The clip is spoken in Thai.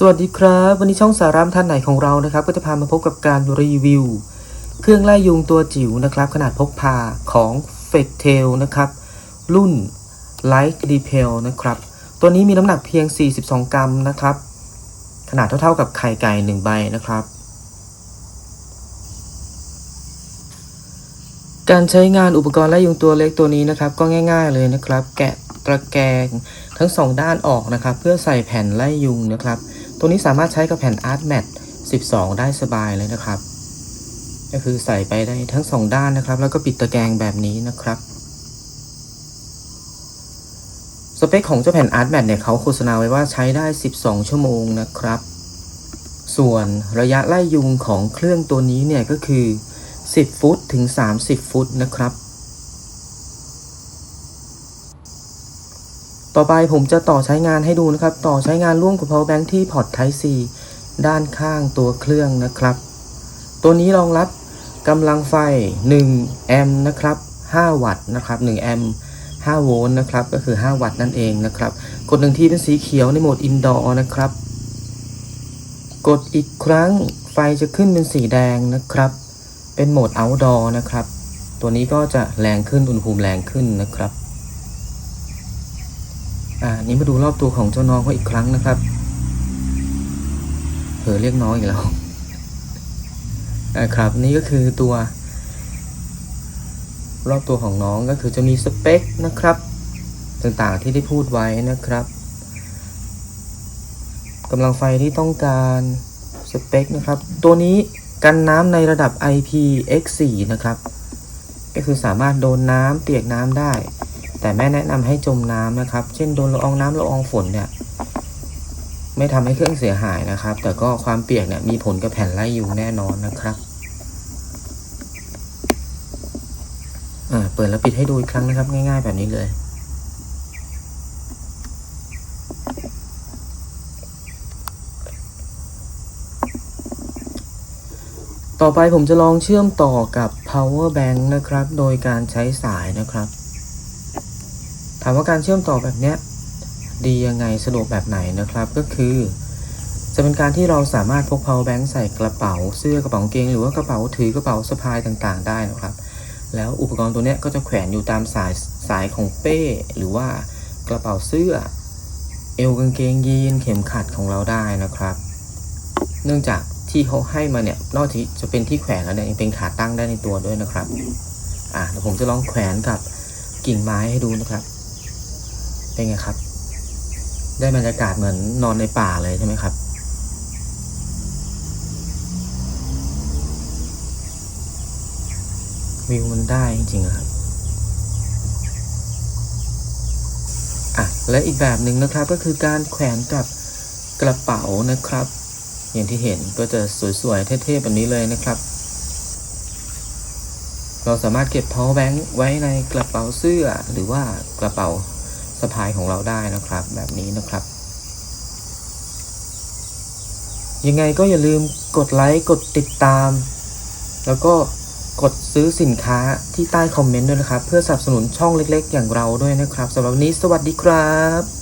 สวัสดีครับ วันนี้ช่องสารามท่านไหนของเรานะครับ ก็จะพามาพบกับการรีวิว เครื่องไล่ยุงตัวจิ๋วนะครับ ขนาดพกพาของ f e c t a i l นะครับ รุ่น Light Repel นะครับ ตัวนี้มีน้ำหนักเพียง 42 กรัมนะครับ ขนาดเท่าๆกับไข่ไก่1ใบนะครับ การใช้งานอุปกรณ์ไล่ยุงตัวเล็กตัวนี้นะครับ ก็ง่าย ๆเลยนะครับ แกะตะแกรงทั้งสองด้านออกนะครับ เพื่อใส่แผ่นไล่ยุงนะครับ ตัวนี้สามารถใช้กับแผ่น Art Mat 12 ได้สบายเลยนะครับ ก็คือใส่ไปได้ทั้งสองด้านนะครับ แล้วก็ปิดตะแกรงแบบนี้นะครับ สเปคของเจ้าแผ่น Art Mat เนี่ยเขาโฆษณาไว้ว่าใช้ได้ 12 ชั่วโมงนะครับ ส่วนระยะไล่ยุงของเครื่องตัวนี้เนี่ยก็คือ 10 ฟุตถึง 30 ฟุตนะครับ ต่อไปผมจะต่อใช้งานให้ดูนะครับ ต่อใช้งานร่วมกับ power bank ที่พอร์ต Type C ด้านข้างตัวเครื่องนะครับ ตัวนี้รองรับกำลังไฟ 1 แอมป์นะครับ 5 วัตต์นะครับ 1 แอมป์5โวลต์นะครับ ก็คือ 5 วัตต์นั่นเองนะครับ กดหนึ่งทีเป็นสีเขียวในโหมด indoor นะครับ กดอีกครั้งไฟจะขึ้นเป็นสีแดงนะครับ เป็นโหมด outdoor นะครับ ตัวนี้ก็จะแรงขึ้น อุณหภูมิแรงขึ้นนะครับ อ่านี้มาดูรอบตัวของเจ้าน้องเขาอีกครั้งนะครับเผอเรียกน้องอีกแล้วอ่าครับนี่ก็คือตัว รอบตัวของน้องก็คือจะมีสเปคนะครับ ต่างๆที่ได้พูดไว้นะครับกำลังไฟที่ต้องการสเปคนะครับ ตัวนี้กันน้ำในระดับ IPX4 นะครับ ก็คือสามารถโดนน้ำเปียกน้ำได้ แต่แม่แนะนำให้จมน้ำนะครับ เช่นโดนละอองน้ำละอองฝนเนี่ยไม่ทำให้เครื่องเสียหายนะครับ แต่ก็ความเปียกเนี่ยมีผลกับแผ่นไล่ยุงแน่นอนนะครับอ่าเปิดแล้วปิดให้ดูอีกครั้งนะครับ ง่ายๆแบบนี้เลยต่อไปผมจะลองเชื่อมต่อกับ power bank นะครับ โดยการใช้สายนะครับามว่าการเชื่อมต่อแบบเนี้ยดียังไงสะดวกแบบไหนนะครับ ก็คือ จะเป็นการที่เราสามารถพก power bank ใส่กระเป๋า เสื้อกระเป๋าเกง หรือว่ากระเป๋าถือกระเป๋าสะพายต่างๆ ได้นะครับ แล้วอุปกรณ์ตัวเนี้ยก็จะแขวนอยู่ตามสายสายของเป้ หรือว่ากระเป๋าเสื้อ เอวกางเกงยีนเข็มขัดของเราได้นะครับ เนื่องจากที่เขาให้มาเนี่ยนอกจากจะเป็นที่แขวนแล้วเนี่ยยังเป็นขาตั้งได้ในตัวด้วยนะครับ อะเดี๋ยวผมจะลองแขวนกับกิ่งไม้ให้ดูนะครับ เป็นไงครับ ได้บรรยากาศเหมือนนอนในป่าเลยใช่ไหมครับ วิวมันได้จริงๆครับอะและอีกแบบหนึ่งนะครับก็คือการแขวนกับกระเป๋านะครับ อย่างที่เห็นก็จะสวยๆเท่ๆแบบนี้เลยนะครับ เราสามารถเก็บ power bank ไว้ในกระเป๋าเสื้อหรือว่ากระเป๋า สะพายของเราได้นะครับ แบบนี้นะครับ ยังไงก็อย่าลืมกดไลค์กดติดตาม แล้วก็กดซื้อสินค้าที่ใต้คอมเมนต์ด้วยนะครับ เพื่อสนับสนุนช่องเล็ก ๆ อย่างเราด้วยนะครับสำหรับวันนี้สวัสดีครับ